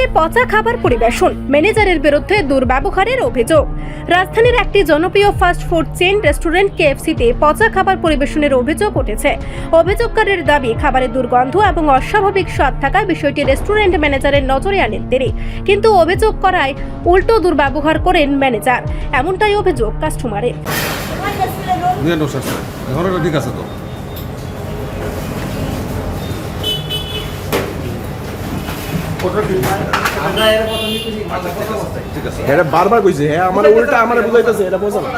রেস্টুরেন্টে পচা খাবার পরিবেশন ম্যানেজারের বিরুদ্ধে দুর্ব্যবহারের অভিযোগ রাজধানীর একটি জনপ্রিয় ফাস্ট ফুড চেইন রেস্টুরেন্ট কেএফসিতে পচা খাবার পরিবেশনের অভিযোগ উঠেছে অভিযোগকারীর দাবি খাবারের দুর্গন্ধ এবং অস্বাভাবিক স্বাদ থাকায় বিষয়টি রেস্টুরেন্ট ম্যানেজারের নজরে আনেন তিনি কিন্তু অভিযোগ করায় উল্টো দুর্ব্যবহার করেন ম্যানেজার এমনটাই অভিযোগ কাস্টমারের ঠিক আছে তো এটা বারবার কইছে হ্যাঁ আমার উল্টা আমার বুঝাইতেছে এটা বোঝা না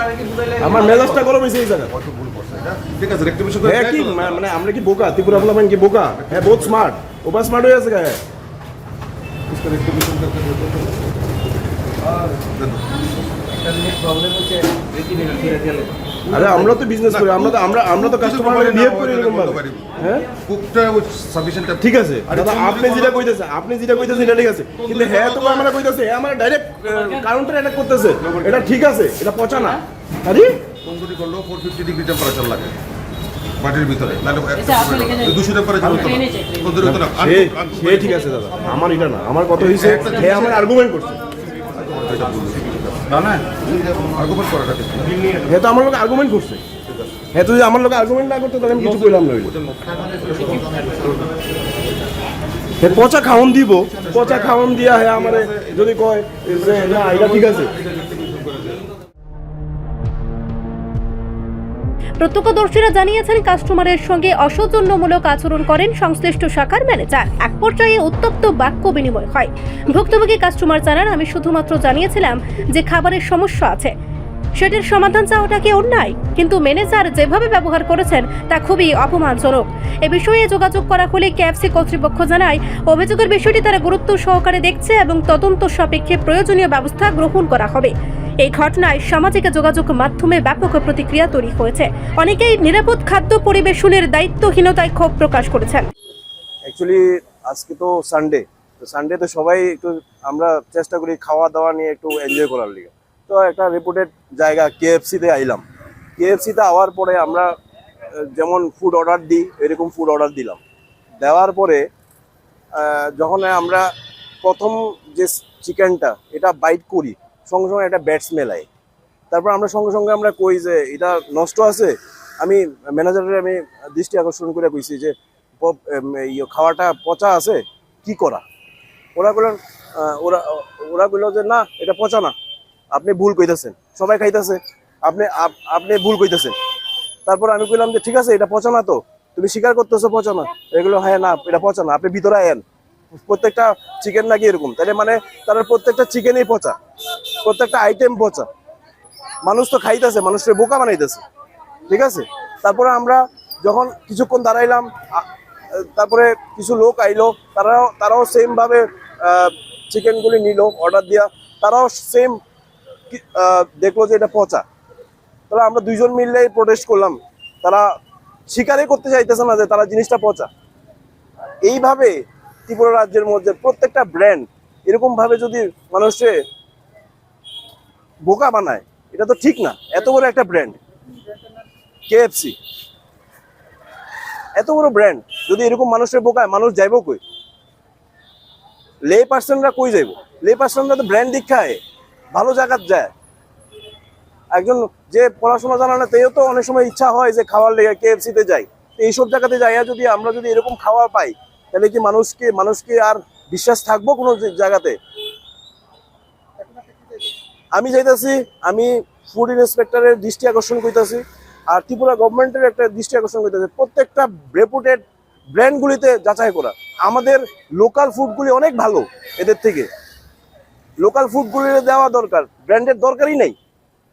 আমার মেজাজটা গরম হয়েছে এই জায়গা হয়তো ভুল করছে এটা ঠিক আছে রেক্টিফিকেশন করে হ্যাঁ কি মা- মানে আমরা কি বোকা ত্রিপুরা বললাম কি বোকা হ্যাঁ বহুত স্মার্ট ওভার স্মার্ট হয়ে আছে গা হ্যাঁ इसका रेक्टिफिकेशन करके আরে আমরা তো বিজনেস করি আমরা তো আমরা আমরা তো কাস্টমার বিহেভ করি এরকম ভাবে হ্যাঁ? কুকটা সাফিসিয়েন্ট ঠিক আছে দাদা আপনি যেটা কইতেছে আপনি যেটা কইতেছেন এটা ঠিক আছে। কিন্তু হ্যাঁ তো আমরা কইতেছে হ্যাঁ আমরা ডাইরেক্ট কাউন্টার অ্যাটাক করতেছে। এটা ঠিক আছে এটা পচা না। আরে? তন্দুরি করলেও ফোর ফিফটি ডিগ্রি টেম্পারেচার লাগে। মাটির ভিতরে। নাহলে এটা আপনি লিখে দিন। দুশো টেম্পারেচার হতো না। সে ঠিক আছে দাদা। আমার এটা না। আমার কত হয়েছে হ্যাঁ আমার আর্গুমেন্ট করছে। হ্যাঁ তো আমার লোক আর্গুমেন্ট করছে। তো যদি আমার লোক আর্গুমেন্ট না করতে তাহলে আমি কিছু কইলাম না হ্যাঁ পচা খাওন দিব পচা খাওন দিয়া হ্যাঁ আমার যদি কয় যে না এটা ঠিক আছে। প্রত্যক্ষদর্শীরা জানিয়েছেন, কাস্টমারের সঙ্গে অসৌজন্যমূলক আচরণ করেন সংশ্লিষ্ট শাখার ম্যানেজার। এক পর্যায়ে উত্তপ্ত বাক্য বিনিময় হয়। ভুক্তভোগী কাস্টমার জানান, আমি শুধুমাত্র জানিয়েছিলাম যে খাবারের সমস্যা আছে। সেটার সমাধান চাওয়াটা কি অন্যায়? কিন্তু ম্যানেজার যেভাবে ব্যবহার করেছেন, তা খুবই অপমানজনক। এ বিষয়ে যোগাযোগ করা হলে ক্যাফসি কর্তৃপক্ষ জানায়, অভিযোগের বিষয়টি তারা গুরুত্ব সহকারে দেখছে এবং তদন্ত সাপেক্ষে প্রয়োজনীয় ব্যবস্থা গ্রহণ করা হবে। এই ঘটনায় সামাজিক যোগাযোগ মাধ্যমে ব্যাপক প্রতিক্রিয়া তৈরি হয়েছে। অনেকেই নিরাপদ খাদ্য পরিবেশনের দায়িত্বহীনতায় ক্ষোভ প্রকাশ করেছেন। অ্যাকচুয়ালি আজকে তো সানডে তো সানডে তো সবাই একটু আমরা চেষ্টা করি খাওয়া দাওয়া নিয়ে একটু এনজয় করার লিগে। তো একটা রিপোর্টেড জায়গা কেএফসিতে আইলাম। কেএফসিতে আওয়ার পরে আমরা যেমন ফুড অর্ডার দিই, এরকম ফুড অর্ডার দিলাম। দেওয়ার পরে যখন আমরা প্রথম যে চিকেনটা এটা বাইট করি, সঙ্গে সঙ্গে একটা ব্যাড স্মেল আয়। তারপর আমরা সঙ্গে সঙ্গে আমরা কই যে, এটা নষ্ট আছে? আমি ম্যানেজারের আমি দৃষ্টি আকর্ষণ করে কইছি যে খাওয়াটা পচা আছে, কি করা? ওরা বললেন ওরা ওরা বলল যে, না, এটা পচা না। আপনি ভুল কইতেছেন। সবাই খাইতেছে। আপনি আপনি ভুল কইতেছেন। তারপর আমি কইলাম যে, ঠিক আছে, এটা পচা না তো। তুমি স্বীকার করতেছো পচা না। এগুলো হ্যাঁ না, এটা পচা না। আপনি ভিতরে আয়েন। প্রত্যেকটা চিকেন নাকি এরকম। তাহলে মানে তারা প্রত্যেকটা চিকেনই পচা। প্রত্যেকটা আইটেম পচা। মানুষ তো খাইতেছে, মানুষের বোকা বানাইতেছে। ঠিক আছে? তারপরে আমরা যখন কিছুক্ষণ দাঁড়াইলাম তারপরে কিছু লোক আইলো, তারাও তারাও সেমভাবে চিকেনগুলি নিল অর্ডার দিয়া। তারাও সেম দেখল যে এটা পচা। তাহলে আমরা দুইজন মিললে প্রোটেস্ট করলাম। তারা স্বীকারই করতে চাইতেছে না যে তারা জিনিসটা পচা। এইভাবে ত্রিপুরা রাজ্যের মধ্যে প্রত্যেকটা ব্র্যান্ড এরকম ভাবে যদি মানুষে বোকা বানায়, এটা তো ঠিক না। এত বড় একটা ব্র্যান্ড কেএফসি এত বড় ব্র্যান্ড যদি এরকম মানুষের বোকায়, মানুষ যাইব কই? লে পার্সনরা কই যাইব? লে পার্সনরা তো ব্র্যান্ড দীক্ষায় ভালো জায়গাত যায়। একজন যে পড়াশোনা জানা না তেও তো অনেক সময় ইচ্ছা হয় যে খাওয়ার লেগে কেএফসি তে যাই। এইসব জায়গাতে যাইয়া যদি আমরা যদি এরকম খাওয়া পাই, তাহলে কি মানুষকে মানুষকে আর বিশ্বাস থাকব কোনো জায়গাতে? আমি যাইতাছি, আমি ফুড ইন্সপেক্টরের দৃষ্টি আকর্ষণ করতেছি, আর ত্রিপুরা গভর্নমেন্টের একটা দৃষ্টি আকর্ষণ করতেছে। প্রত্যেকটা রেপুটেড ব্র্যান্ডগুলিতে যাচাই করা। আমাদের লোকাল ফুডগুলি অনেক ভালো এদের থেকে। লোকাল ফুডগুলি দেওয়া দরকার। ব্র্যান্ডের দরকারই নেই।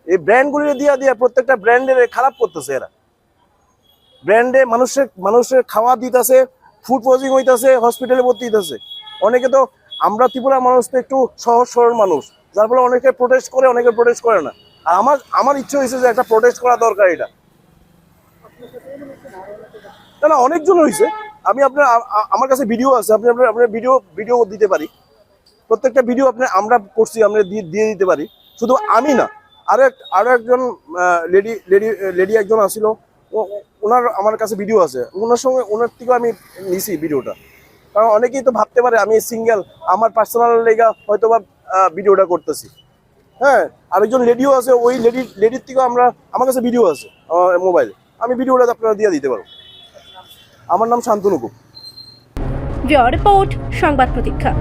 এই ব্র্যান্ডগুলি দিয়া দিয়া প্রত্যেকটা ব্র্যান্ডের খারাপ করতেছে এরা। ব্র্যান্ডে মানুষের মানুষের খাওয়া দিতেছে ফুড পয়জিং হইতেছে হসপিটালে ভর্তি হইতেছে। অনেকে তো আমরা ত্রিপুরা মানুষ তো একটু সহজ সরল মানুষ। যার ফলে অনেকে প্রোটেস্ট করে, অনেকে প্রোটেস্ট করে না। আর আমার আমার ইচ্ছে হয়েছে যে একটা প্রোটেস্ট করা দরকার এটা। না না, অনেকজন হয়েছে আমি আপনার আমার কাছে ভিডিও আছে। আপনি আপনার আপনার ভিডিও ভিডিও দিতে পারি। প্রত্যেকটা ভিডিও আপনার আমরা করছি, আমরা দিয়ে দিয়ে দিতে পারি। শুধু আমি না, আরও এক, আরও একজন লেডি লেডি লেডি একজন ও- ওনার আমার কাছে ভিডিও আছে। ওনার সঙ্গে, ওনার থেকেও আমি নিছি ভিডিওটা কারণ অনেকেই তো ভাবতে পারে, আমি সিঙ্গেল আমার পার্সোনাল লেগা হয়তো বা ভিডিওটা করতেছি। হ্যাঁ আরেকজন লেডিও আছে, ওই লেডি লেডির থেকেও আমরা, আমার কাছে ভিডিও আছে মোবাইলে আমি ভিডিওটা আপনারা দিয়ে দিতে পারব। আমার নাম শান্তনু গুপ রিপোর্ট, সংবাদ প্রতীক্ষা।